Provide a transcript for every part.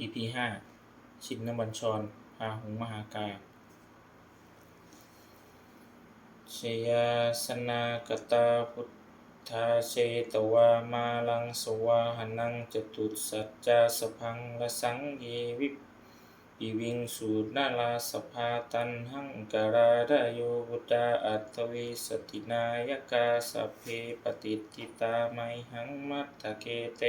EP ห้าชินนบัญชรพาหุงมหากาเชยาสนากตาพุทธาเชตวามาลังสวาหนังจตุสัจจาสพังละสังเยวิปปิวิงสูนาลาสภาตันหังการาดาโยบุตาอัตวิสตินายกาสเพปฏิทิตาไมหังมัตตะเกเต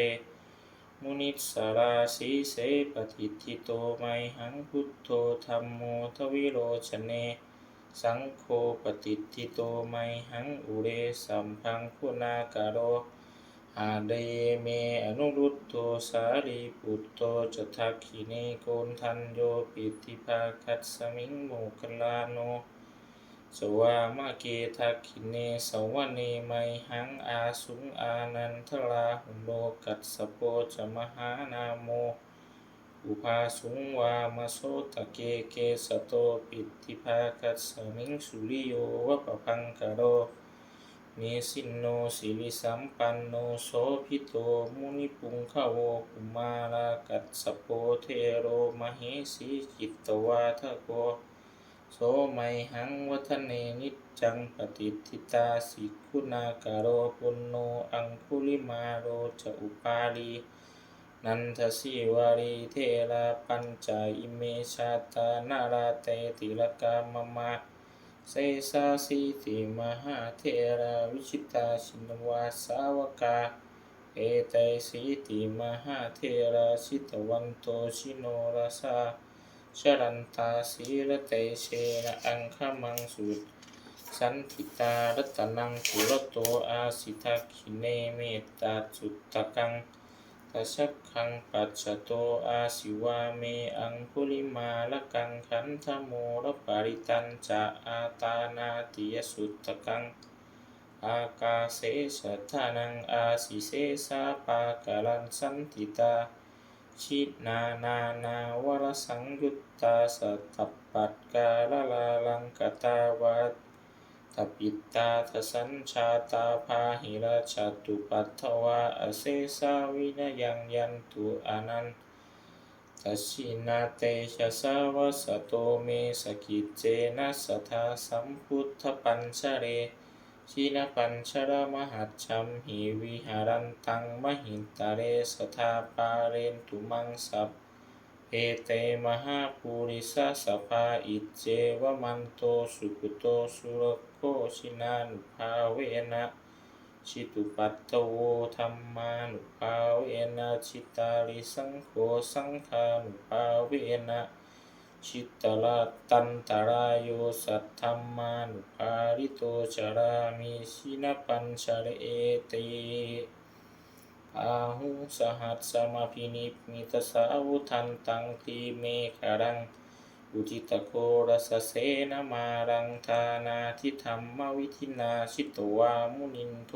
มุนิสราสีเสปฏิทิโตไมหังพุทโธธรรมโมทวิโรชเน สังโฆปฏิทิโตไมหังอุเรสัมพังคุณากาโรอาเดเมอนุรุตโตสารีปุตโตจทักขิเนโกนทันโยปิติภาคัสมิงโมคลลาโน สวามะเกทักขิเนสวเนไมหังอาสุงอานันทลาหุโลกัสสโปจมหานาโม อุภาสุงวามโสตะเกเกสโตปิติภาคัสมิงสุริโยวะปะพังกะโรเมสินโนสิริสัมปันโนโสภิโตมุนิปุงขโวกุมารากัสสโปเทโรมเหสีจิตตวาทะโก โสไมหังวัฒเนนิจังปฏิทิตาสิคุณากาโรปุณโนอังคุลิมาโรจะอุปาลีนันทสีวารีเทระปัญจอิเมชาตานาราเตติลกามมาเสสาสีติมหาเทระวิชิตาชินวาสาวกา เอไตสีติมหาเทระชิตวันโตชิโนราสา ชรันตาสีละเตเชนะอังคมังสุดสันติตารัตนังกุรโตอาสิทักขิเนเมตตาสุตตะกังทัชกขังปัจจโตอาสิวาเมอังคุลิมาละกังขันธโมระปริตันจะอาตานาติยสุตตะกัง อากาเสชะทานังอาสิเสสาปากาลันสันติตา ชินานานาวรสังยุตตาสัตตปัตกาลลาลังกตาวัตตปิตาทสัญชาตาพาหิราชตุปัทวาอเสสาวินยังยันตุอนันตัชชินาเตชะสาวสโตเมสกิจเจนะสทาสัมพุทธปัญชเร ชินปัญชรมหัจฉัมหิวิหารันตังมหินตาเรสทาปาเรนตุมังสัพเพเตมหาภูริสสภาอิจเจวมันโตสุกุโตสุรโคชินานุภาเวนะชิตุปัตตโวธรรมานุภาเวนะชิตาริสังโฆสังฆานุภาเวนะ ชิตตละตันตรายโยสัทธมมานุภาริโตจารามิชินปัญชเรเอเตอาหุสหัสสมาพินิปมิตสาวุทันตังทีเมฆารัง อุจิตโกรสเสนมารังธานาทิธรรมวิธินาชิตวามุนินโท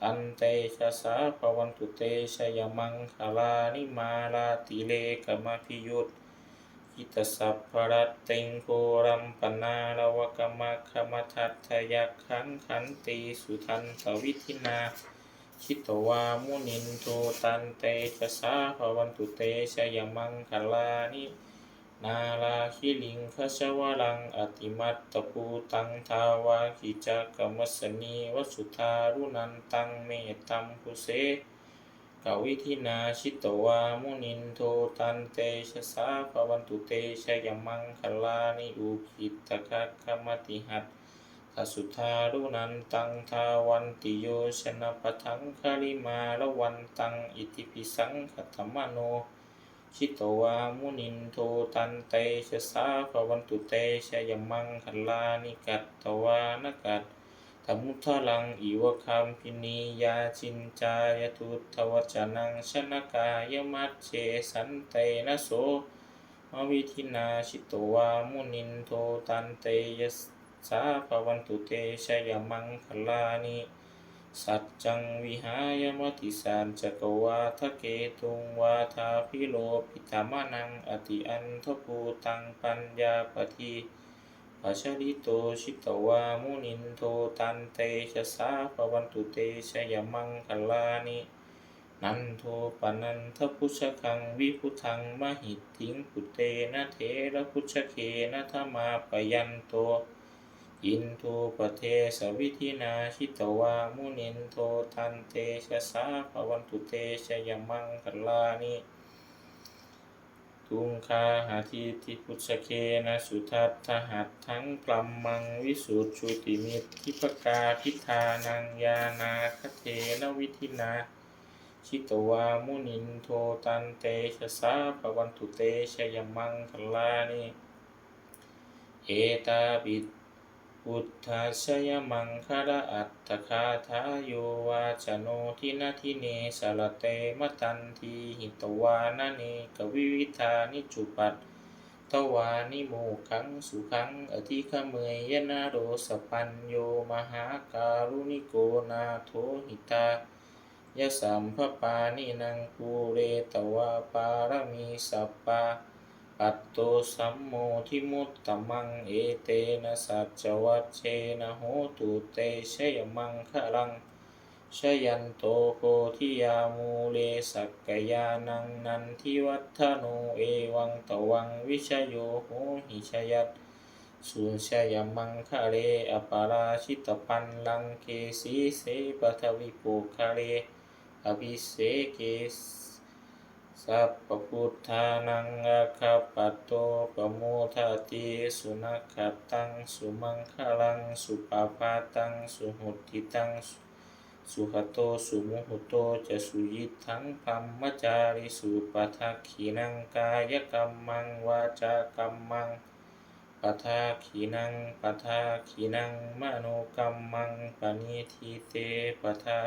ตันเตชะสาปวันตุเตชยมังคลานิมาลาติเลกมพิยุต อิตสัพพรัตติงโครัมปนาลวกมะคมทัตทยักขังขันติสุทันตวิธินาชิตวามุนินโทตันเตชะสาภวันตุเตชยมังคลานินาลาคิลิงคชวรังอติมัตตภูตังทาวาคิจักกมัสสนีวสุธารุนันตังเมตตัมพุเส กวิธินาชิตวามุนินโทตันเตชะสาภวันตุเตชะยมังคลานิอุคิตคะคมติหัตทสุธารุนันตังทาวันติโยชนะปะทังคาริมาละวันตังอิติปิสังขตมโน ชิตวามุนินโทตันเตชะสาภวันตุเตชะยมังคลานิกัตตวานกัต ธมุทลังอิวคัมพินียาชินจายทุตทวจนังชนกายมัจเจสันเตนะโสมวิธินาชิตวามุนินโทตันเตยสสาภวันตุเตชยมังคลานิสัจจังวิหายมติสานจักวาทะเกตุงวาทาพิโลพิธามานังอติอันทภูตังปัญญาปที ปัชริโตชิตวามุนินโทตันเตชะสาภวันตุเตชยมังคลานิ นันโทปนันทพุชคังวิพุทังมหิตถิงปุเตนะเทระพุชเคนะธมาปยันโตอินโทปเทสวิธินาชิตวามุนินโททันเตชะสาภวันตุเตชยมังคลานิ ทุงคาหาทีทิพุชเคนะสุทัตทหัตทั้งปลัมมังวิสุทธุติมิตทิปกาพิธานังยานาคเทนวิธินา ชิตวามุนินโทตันเตชะสาปวันตุเตชยมังคลานิเอตาบิด พุทธาชยมังคละอัตถคาทาโยวาจโนทินาทิเนสารเตมตันทีหิตวานาเนกวิวิธานิจุปัตตวานิโมขังสุขังอธิขเมยยนาโรสปัญโยมหาการุณิโกนาโทหิตายะสัมภปานินังภูเรตวาปารมีสัพปะ ปัตโตสัมโมทิมุตตมังเอเตนะสัจวัชเชนะโหตุเตชยมังคะลังชยันโตโพธิยามูเลสักกยานังนันทิวัฒโนเอวังตวังวิชโยโหหิชยัตสุชยมังคะเลอปาราชิตปันลังเกสีเสปทวิปุคะเลอภิเสเกส สัพพพุทธานังอาคาปัตโตปโมทาติสุนัขตังสุมังคลังสุปาปาตังสุหุติตังสุขโตสุมุหุโตจะสุยิทังพัมมจาริสุปัทักขีนังกายกรรมังวาจากรรมังปัทาขีนังปัทาขีนังมโนกรรมังปณิทิเตปัทา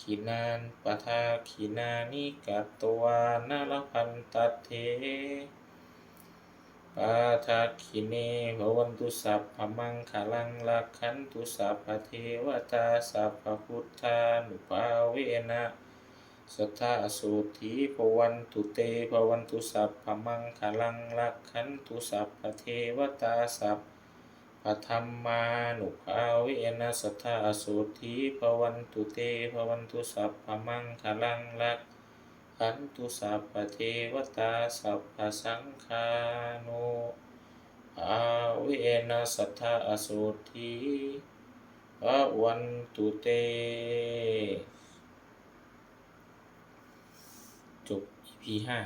ขีนานปทาขีนานิกัตตวานาลพันตัเทปาทาขีเนภวันตุสัพพมังคลังลักขันตุสัพพเทวตาสัพพพุทธานุภาเวนะสัทธาโสธีภวันตุเตภวันตุสัพพมังคลังลักขันตุสัพพเทวตาสัพ ปธรรมานุภาเวนะสัทธาโสธีภวันตุเตภวันตุสัพพมังคลังลักขันตุสัพพเทวตาสัพพสังฆานุภาเวนะสัทธาโสธีภวันตุเต จบ EP ห้า